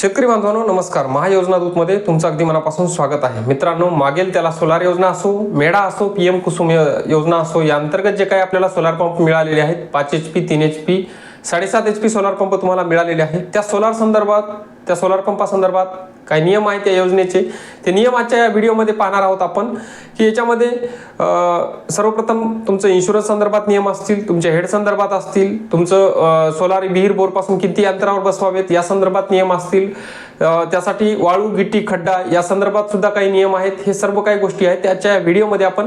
शेतकरी बांधवांनो नमस्कार. महायोजना दूतमध्ये तुमचं अगदी मनापासून स्वागत आहे. मित्रांनो मागेल त्याला सोलार योजना असो मेढा असो पी एम कुसुम योजना असो या अंतर्गत जे काही आपल्याला सोलार पंप मिळालेले आहेत पाच एच पी तीन एच पी साडेसात एच पी सोलार पंप तुम्हाला मिळालेले आहेत. त्या सोलार संदर्भात त्या सोलार पंपासंदर्भात काही नियम आहेत त्या योजनेचे. ते नियम आजच्या या व्हिडिओमध्ये पाहणार आहोत आपण की याच्यामध्ये सर्वप्रथम तुमचं इन्शुरन्स संदर्भात नियम असतील तुमच्या हेड संदर्भात असतील तुमचं सोलार विहीर बोरपासून किती अंतरावर बसवावेत या संदर्भात नियम असतील. त्यासाठी वाळू गिट्टी खड्डा या संदर्भात सुद्धा काही नियम आहेत. हे सर्व काही गोष्टी आहेत. त्याच्या व्हिडिओमध्ये आपण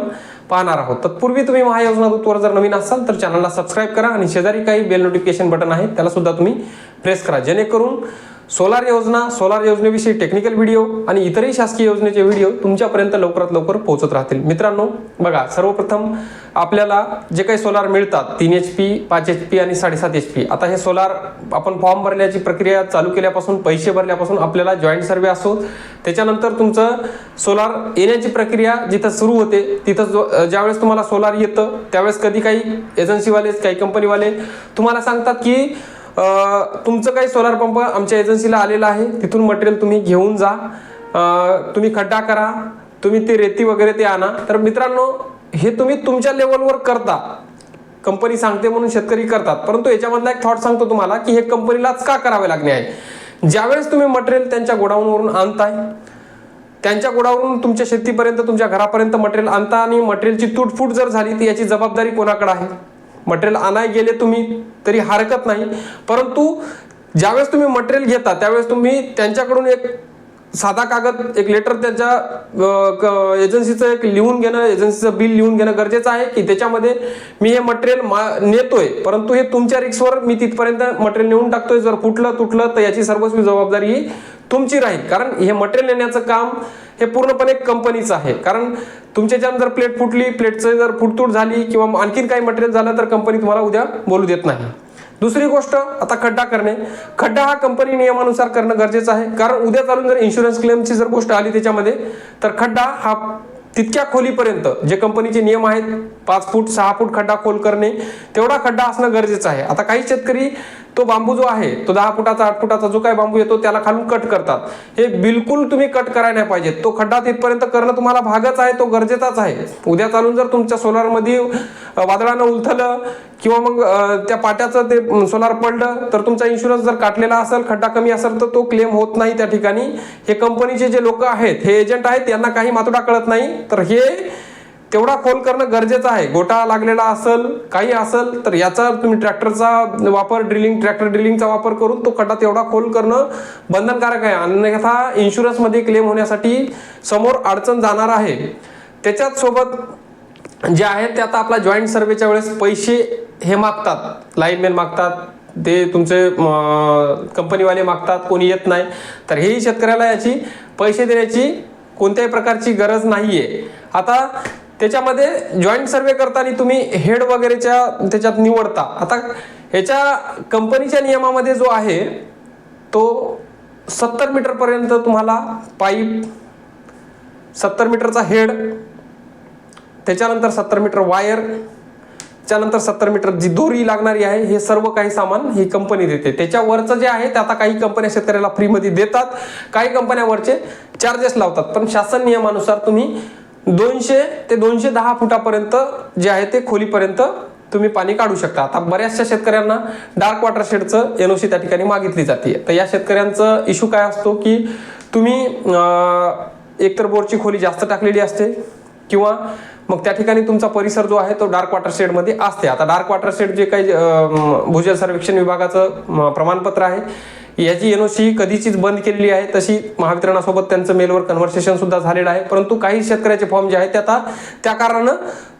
पाहणार आहोत. तत्पूर्वी तुम्ही महायोजना दूतवर जर नवीन असाल तर चॅनलला सबस्क्राईब करा आणि शेजारी काही बेल नोटिफिकेशन बटन आहे त्याला सुद्धा तुम्ही प्रेस करा. जेणेकरून सोलार योजना सोलार योजनेविषयी टेक्निकल व्हिडिओ आणि इतरही शासकीय योजनेचे व्हिडिओ तुमच्यापर्यंत लवकरात लवकर पोहोचत राहतील. मित्रांनो बघा सर्वप्रथम आपल्याला जे काही सोलार मिळतात तीन एच पी पाच एच पी आणि साडेसात एच पी आता हे सोलार आपण फॉर्म भरण्याची प्रक्रिया चालू केल्यापासून पैसे भरल्यापासून आपल्याला जॉईंट सर्वे असो त्याच्यानंतर तुमचं सोलार येण्याची प्रक्रिया जिथं सुरू होते तिथं जो ज्यावेळेस तुम्हाला सोलार येतं त्यावेळेस कधी काही एजन्सीवाले काही कंपनीवाले तुम्हाला सांगतात की तुमचं काही सोलार पंप आमच्या एजन्सीला आलेला आहे. तिथून मटेरियल तुम्ही घेऊन जा. तुम्ही खड्डा करा. तुम्ही ते रेती वगैरे ते आणा. तर मित्रांनो हे तुम्ही तुमच्या लेवलवर करता. कंपनी सांगते म्हणून शेतकरी करतात. परंतु याच्यामधला एक थॉट सांगतो तुम्हाला की हे कंपनीलाच का करावे लागणे आहे? ज्यावेळेस तुम्ही मटेरियल त्यांच्या गोडाऊनवरून आणताय त्यांच्या गोडावरून तुमच्या शेतीपर्यंत तुमच्या घरापर्यंत मटेरियल आणता आणि मटेरियलची तुटफूट जर झाली तर याची जबाबदारी कोणाकडे आहे? मटेरियल आणाय गेले तुम्ही तरी हरकत नाही. परंतु ज्यावेळेस तुम्ही मटेरियल घेता त्यावेळेस तुम्ही त्यांच्याकडून एक साधा कागद एक लेटर त्याच्या एजन्सीचं एक लिहून घेणं एजन्सीचं बिल लिहून घेणं गरजेचं आहे की त्याच्यामध्ये मी हे मटेरियल मा नेतोय परंतु हे तुमच्या रिक्सवर मी तिथपर्यंत मटेरियल नेऊन टाकतोय. जर फुटलं तुटलं तर याची सर्वस्वी जबाबदारी ही तुमची राहील. कारण हे मटेरियल नेण्याचं काम हे पूर्णपणे कंपनीचं आहे. कारण तुमच्याच्यानं जर प्लेट फुटली प्लेटचं जर फुटतूट झाली किंवा मग आणखीन काही मटेरियल झालं तर कंपनी तुम्हाला उद्या बोलू देत नाही. दुसरी गोष्ट आता खड्डा करणे. खड्डा हा कंपनी नियमानुसार करणं गरजेचं आहे. कारण उद्या चालून जर इन्शुरन्स क्लेमची जर गोष्ट आली त्याच्यामध्ये तर खड्डा हा तितक्या खोलीपर्यंत जे कंपनीचे नियम आहेत पाच फूट सहा फूट खड्डा खोल करणे तेवढा खड्डा असणं गरजेचं आहे. आता काही शेतकरी तो बांबू जो आहे तो दहा फुटाचा आठ फुटाचा जो काही बांबू येतो त्याला खालून कट करतात. हे बिलकुल तुम्ही कट करायला नाही पाहिजे. तो खड्डा तिथपर्यंत करणं तुम्हाला भागच आहे तो गरजेचाच आहे. उद्या चालून जर तुमच्या सोलारमध्ये वादळानं उलथलं किंवा मग त्या पाट्याचं ते सोलार पडलं तर तुमचा इन्शुरन्स जर काटलेला असेल खड्डा कमी असेल तर तो क्लेम होत नाही त्या ठिकाणी. हे कंपनीचे जे लोक आहेत हे एजंट आहेत यांना काही मातोडा कळत नाही. तर हे तेवढा खोल करणं गरजेचं आहे. गोटा लागलेला असेल काही असेल तर याचा तुम्ही ट्रॅक्टरचा वापर ड्रिलिंग ट्रॅक्टर ड्रिलिंगचा वापर करून तो खड्डा तेवढा खोल करणं बंधनकारक आहे. अन्यथा इन्शुरन्समध्ये क्लेम होण्यासाठी समोर अडचण जाणार आहे. त्याच्याच सोबत जे आहे ते आता आपला जॉईंट सर्वेच्या वेळेस पैसे हे मागतात. लाईनमॅन मागतात. ते तुमचे कंपनीवाले मागतात. कोणी येत नाही. तर हेही शेतकऱ्याला याची पैसे देण्याची कोणत्याही प्रकारची गरज नाही आहे आता त्याच्यामध्ये जॉईंट सर्वे करताना तुम्ही हेड वगैरेच्या त्याच्यात निवडता. आता ह्याच्या कंपनीच्या नियमामध्ये जो आहे तो सत्तर मीटरपर्यंत तुम्हाला पाईप सत्तर मीटरचा हेड त्याच्यानंतर सत्तर मीटर वायर त्यानंतर सत्तर मीटर जी दोरी लागणारी आहे हे सर्व काही सामान ही कंपनी देते. त्याच्यावरचं जे आहे ते आता काही कंपन्या शेतकऱ्याला फ्रीमध्ये देतात. काही कंपन्यावरचे चार्जेस लावतात. पण शासन नियमानुसार तुम्ही दोनशे ते दोनशे दहा फुटापर्यंत जे आहे ते खोलीपर्यंत तुम्ही पाणी काढू शकता. आता बऱ्याचशा शेतकऱ्यांना डार्क वॉटर शेडचं एनओसी त्या ठिकाणी मागितली जाते. तर या शेतकऱ्यांचं इशू काय असतो की तुम्ही एकतर बोरची खोली जास्त टाकलेली असते किंवा मग त्या ठिकाणी तुमचा परिसर जो आहे तो डार्क वॉटर शेडमध्ये असते. आता डार्क वॉटर शेड जे काही भूजल सर्वेक्षण विभागाचं प्रमाणपत्र आहे याची एन ओ सी कधीचीच बंद केलेली आहे. तशी महावितरणासोबत त्यांचं मेलवर कन्व्हर्सेशन सुद्धा झालेलं आहे. परंतु काही शेतकऱ्याचे फॉर्म जे आहेत ते आता त्या कारणानं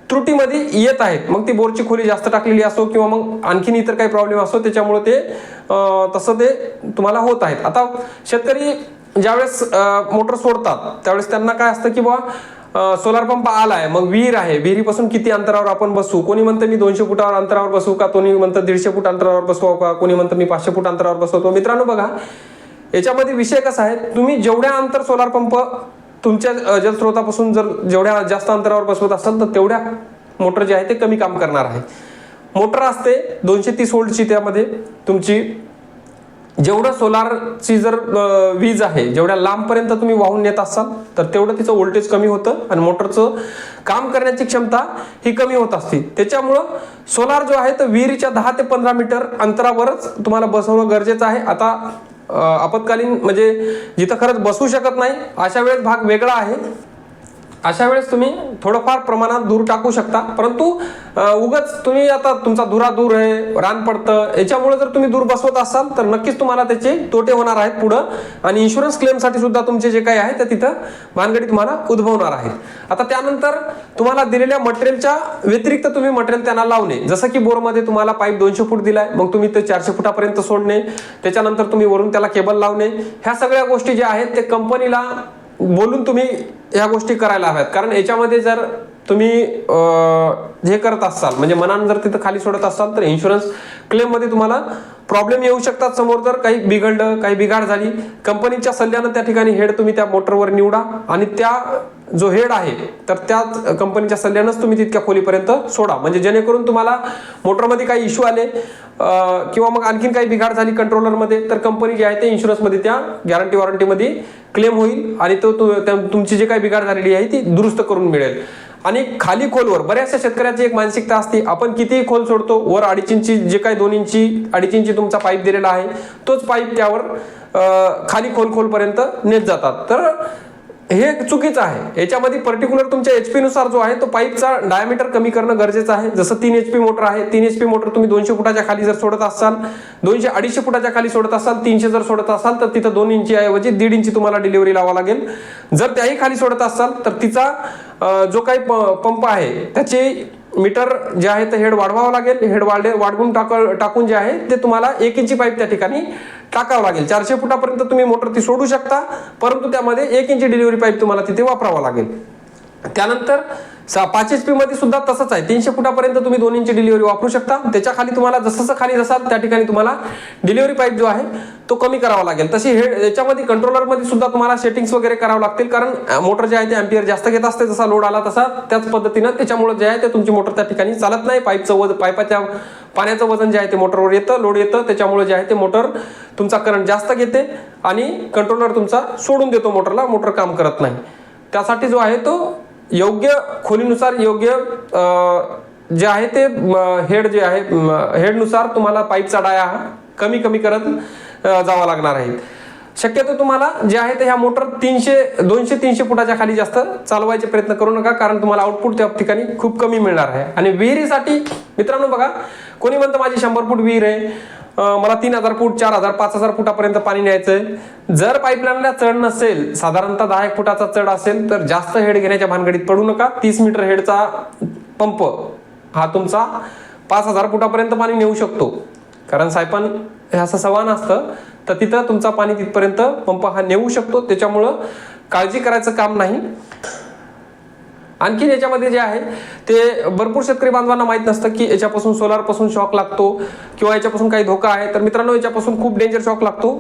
त्रुटीमध्ये येत आहेत. मग ती बोरची खोली जास्त टाकलेली असो किंवा मग आणखीन इतर काही प्रॉब्लेम असो त्याच्यामुळे ते तसं ते तुम्हाला होत आहेत. आता शेतकरी ज्यावेळेस मोटर सोडतात त्यावेळेस त्यांना काय असतं की बाबा सोलार पंप आलाय. मग विहीर आहे. विहिरीपासून किती अंतरावर आपण बसू? कोणी म्हणतं मी दोनशे फुटावर अंतरावर बसू का? कोणी म्हणतं दीडशे फूट अंतरावर बसवावं का? कोणी म्हणतं मी पाचशे फूट अंतरावर बसवतो मित्रांनो बघा याच्यामध्ये विषय कसा आहे? तुम्ही जेवढ्या अंतर सोलार पंप तुमच्या जलस्रोतापासून जर जेवढ्या जास्त अंतरावर बसवत असाल तर तेवढ्या मोटर जे आहे ते कमी काम करणार आहे. मोटर असते दोनशे तीस वोल्टची त्यामध्ये तुमची जेवढं सोलारची जर वीज आहे जेवढ्या लांबपर्यंत तुम्ही वाहून नेत असाल तर तेवढं तिचं व्होल्टेज कमी होतं आणि मोटरचं काम करण्याची क्षमता ही कमी होत असते. त्याच्यामुळं सोलार जो आहे तर विहिरीच्या दहा ते पंधरा मीटर अंतरावरच तुम्हाला बसवणं गरजेचं आहे. आता आपत्कालीन म्हणजे जिथं खरंच बसू शकत नाही अशा वेळेस भाग वेगळा आहे. अशा वेळेस तुम्ही थोडंफार प्रमाणात दूर टाकू शकता. परंतु उगच उगाच तुम्ही आता तुमचा धुरा दूर आहे रान पडतं याच्यामुळे जर तुम्ही दूर बसवत असाल तर नक्कीच तुम्हाला त्याचे तोटे होणार आहेत पुढं. आणि इन्शुरन्स क्लेमसाठी सुद्धा तुमचे जे काही आहे ते तिथं भानगडी तुम्हाला उद्भवणार आहेत. आता त्यानंतर तुम्हाला दिलेल्या मटेरियलच्या व्यतिरिक्त तुम्ही मटेरियल त्यांना लावणे. जसं की बोरमध्ये तुम्हाला पाईप दोनशे फूट दिलाय मग तुम्ही ते चारशे फुटापर्यंत सोडणे. त्याच्यानंतर तुम्ही वरून त्याला केबल लावणे. ह्या सगळ्या गोष्टी ज्या आहेत ते कंपनीला बोलून तुम्ही या गोष्टी करायला हव्यात. कारण याच्यामध्ये जर तुम्ही हे करत असाल म्हणजे मनानं जर तिथं खाली सोडत असाल तर इन्शुरन्स क्लेममध्ये तुम्हाला प्रॉब्लेम येऊ शकतात समोर जर काही बिघडलं काही बिघाड झाली. कंपनीच्या सल्ल्यानं त्या ठिकाणी हेड तुम्ही त्या मोटरवर निवडा आणि त्या जो हेड आहे तर त्याच कंपनीच्या सल्ल्यानंच तुम्ही तितक्या खोलीपर्यंत सोडा. म्हणजे जेणेकरून तुम्हाला मोटरमध्ये काही इश्यू आले किंवा मग आणखीन काही बिघाड झाली कंट्रोलरमध्ये तर कंपनी जी आहे ते इन्शुरन्समध्ये त्या गॅरंटी वॉरंटीमध्ये क्लेम होईल आणि तो तु- त्या- तुमची जी काही बिघाड झालेली आहे ती दुरुस्त करून मिळेल. आणि खाली खोलवर बऱ्याचशा शेतकऱ्याची एक मानसिकता असते आपण कितीही खोल सोडतो वर अडीच इंची जे काही दोन इंची अडीच इंची तुमचा पाईप दिलेला आहे तोच पाईप त्यावर खाली खोल खोलपर्यंत नेत जातात. तर हे चुकीचं आहे. याच्यामध्ये पर्टिक्युलर तुमच्या एच नुसार जो आहे तो पाईपचा डायमीटर कमी करणं गरजेचं आहे. जसं तीन एचपी मोटर आहे तीन एचपी मोटर तुम्ही दोनशे फुटाच्या खाली जर सोडत असाल दोनशे अडीचशे फुटाच्या खाली सोडत असाल तीनशे जर सोडत असाल तर तिथं दोन इंची ऐवजी दीड इंची तुम्हाला डिलिव्हरी लावा लागेल. जर त्याही खाली सोडत असाल तर तिचा जो काही प- पंप आहे त्याचे मीटर जे आहे ते हेड वाढवावं लागेल. हेड वाढले वाढवून टाक टाकून जे आहे ते तुम्हाला एक इंची पाईप त्या ठिकाणी टाकावं लागेल. चारशे फुटापर्यंत तुम्ही मोटर ती सोडू शकता. परंतु त्यामध्ये एक इंची डिलिव्हरी पाईप तुम्हाला तिथे वापरावा लागेल. त्यानंतर पाच एच पी मध्ये सुद्धा तसंच आहे. तीनशे फुटापर्यंत तुम्ही दोन इंची डिलिव्हरी वापरू शकता. त्याच्याखाली तुम्हाला जसं जसं खाली जसाल त्या ठिकाणी तुम्हाला डिलिव्हरी पाईप जो आहे तो कमी करावा लागेल. तशी हे याच्यामध्ये कंट्रोलरमध्ये सुद्धा तुम्हाला सेटिंग्स वगैरे करावं लागतील. कारण मोटर जे आहे ते अँपियर जास्त घेत असते. जसा लोड आला तसा त्याच पद्धतीनं त्याच्यामुळे जे आहे ते तुमची मोटर त्या ठिकाणी चालत नाही. पाईपचं वजन पाईपाच्या पाण्याचं वजन जे आहे ते मोटरवर येतं लोड येतं. त्याच्यामुळे जे आहे ते मोटर तुमचा करंट जास्त घेते आणि कंट्रोलर तुमचा सोडून देतो मोटरला मोटर काम करत नाही. त्यासाठी जो आहे तो योग्य खोलीनुसार योग्य जे आहे ते हेड जे आहे हेडनुसार तुम्हाला पाईपचा डाया हा कमी कमी करत जावा लागणार आहे. शक्यतो तुम्हाला जे आहे ते ह्या मोटर तीनशे दोनशे तीनशे फुटाच्या खाली जास्त चालवायचे प्रयत्न करू नका कारण तुम्हाला आउटपुट त्या ठिकाणी खूप कमी मिळणार आहे. आणि विहिरीसाठी मित्रांनो बघा कोणी म्हणतं माझी शंभर फूट विहीर आहे? मला तीन हजार फूट चार हजार पाच हजार फुटापर्यंत पाणी न्यायचंय. जर पाईपलाईनला चढ नसेल साधारणतः दहा एक फुटाचा चढ असेल तर जास्त हेड घेण्याच्या भानगडीत पडू नका. तीस मीटर हेडचा पंप हा तुमचा पाच हजार फुटापर्यंत पाणी नेऊ शकतो. कारण सायपन हे असं सवान असतं तर तिथं तुमचा पाणी तिथपर्यंत पंप हा नेऊ शकतो. त्याच्यामुळं काळजी करायचं काम नाही. आणखीन याच्यामध्ये जे आहे ते भरपूर शेतकरी बांधवांना माहीत नसतं की याच्यापासून सोलारपासून शॉक लागतो किंवा याच्यापासून काही धोका आहे. तर मित्रांनो याच्यापासून खूप डेंजर शॉक लागतो.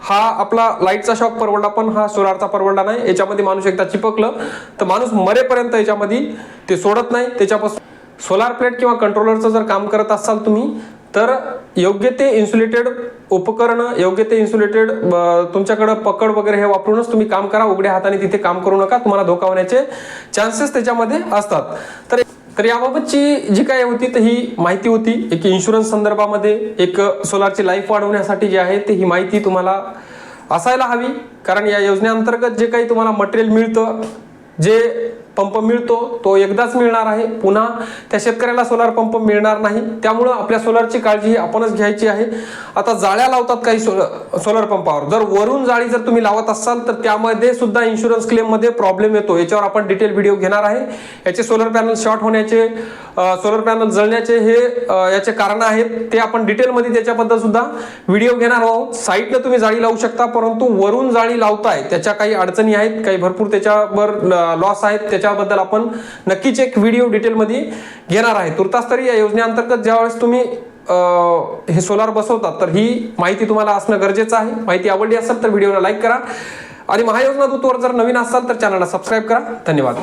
हा आपला लाईटचा शॉक परवडला पण हा सोलारचा परवडला नाही. याच्यामध्ये माणूस एकदा चिपकलं तर माणूस मरेपर्यंत याच्यामध्ये ते सोडत नाही. त्याच्यापासून सोलार प्लेट किंवा कंट्रोलरचं जर काम करत असाल तुम्ही तर योग्य ते इन्सुलेटेड उपकरणं योग्य ते इन्सुलेटेड तुमच्याकडं पकड वगैरे हे वापरूनच तुम्ही काम करा. उघड्या हाताने तिथे काम करू नका. तुम्हाला धोका होण्याचे चान्सेस त्याच्यामध्ये असतात. तर तर याबाबतची जी काय होती तर ही माहिती होती. एक इन्शुरन्स संदर्भामध्ये एक सोलारची लाईफ वाढवण्यासाठी जी आहे ती ही माहिती तुम्हाला असायला हवी. कारण या योजनेअंतर्गत जे काही तुम्हाला मटेरियल मिळतं जे पंप मिळतो तो एकदाच मिळणार आहे. पुन्हा त्या शेतकऱ्याला सोलार पंप मिळणार नाही. त्यामुळं आपल्या सोलारची काळजी ही आपणच घ्यायची आहे. आता जाळ्या लावतात काही सोलर सोलर पंपावर. जर वरून जाळी जर तुम्ही लावत असाल तर त्यामध्ये सुद्धा इन्शुरन्स क्लेममध्ये प्रॉब्लेम येतो. याच्यावर आपण डिटेल व्हिडिओ घेणार आहे. याचे सोलर पॅनल शॉर्ट होण्याचे सोलर पॅनल जळण्याचे हे याचे कारण आहेत. ते आपण डिटेलमध्ये त्याच्याबद्दल सुद्धा व्हिडिओ घेणार आहोत. साईडनं तुम्ही जाळी लावू शकता परंतु वरून जाळी लावताय त्याच्या काही अडचणी आहेत काही भरपूर त्याच्यावर लॉस आहेत त्याच्या त्याच्याबद्दल आपण नक्कीच एक व्हिडिओ डिटेलमध्ये घेणार आहे. तुर्तास तरी या योजनेअंतर्गत ज्यावेळेस तुम्ही हे सोलार बसवतात तर ही माहिती तुम्हाला असणं गरजेचं आहे. माहिती आवडली असेल तर व्हिडिओला लाईक करा. आणि महायोजना दूतवर जर नवीन असाल तर चॅनलला सबस्क्राईब करा. धन्यवाद.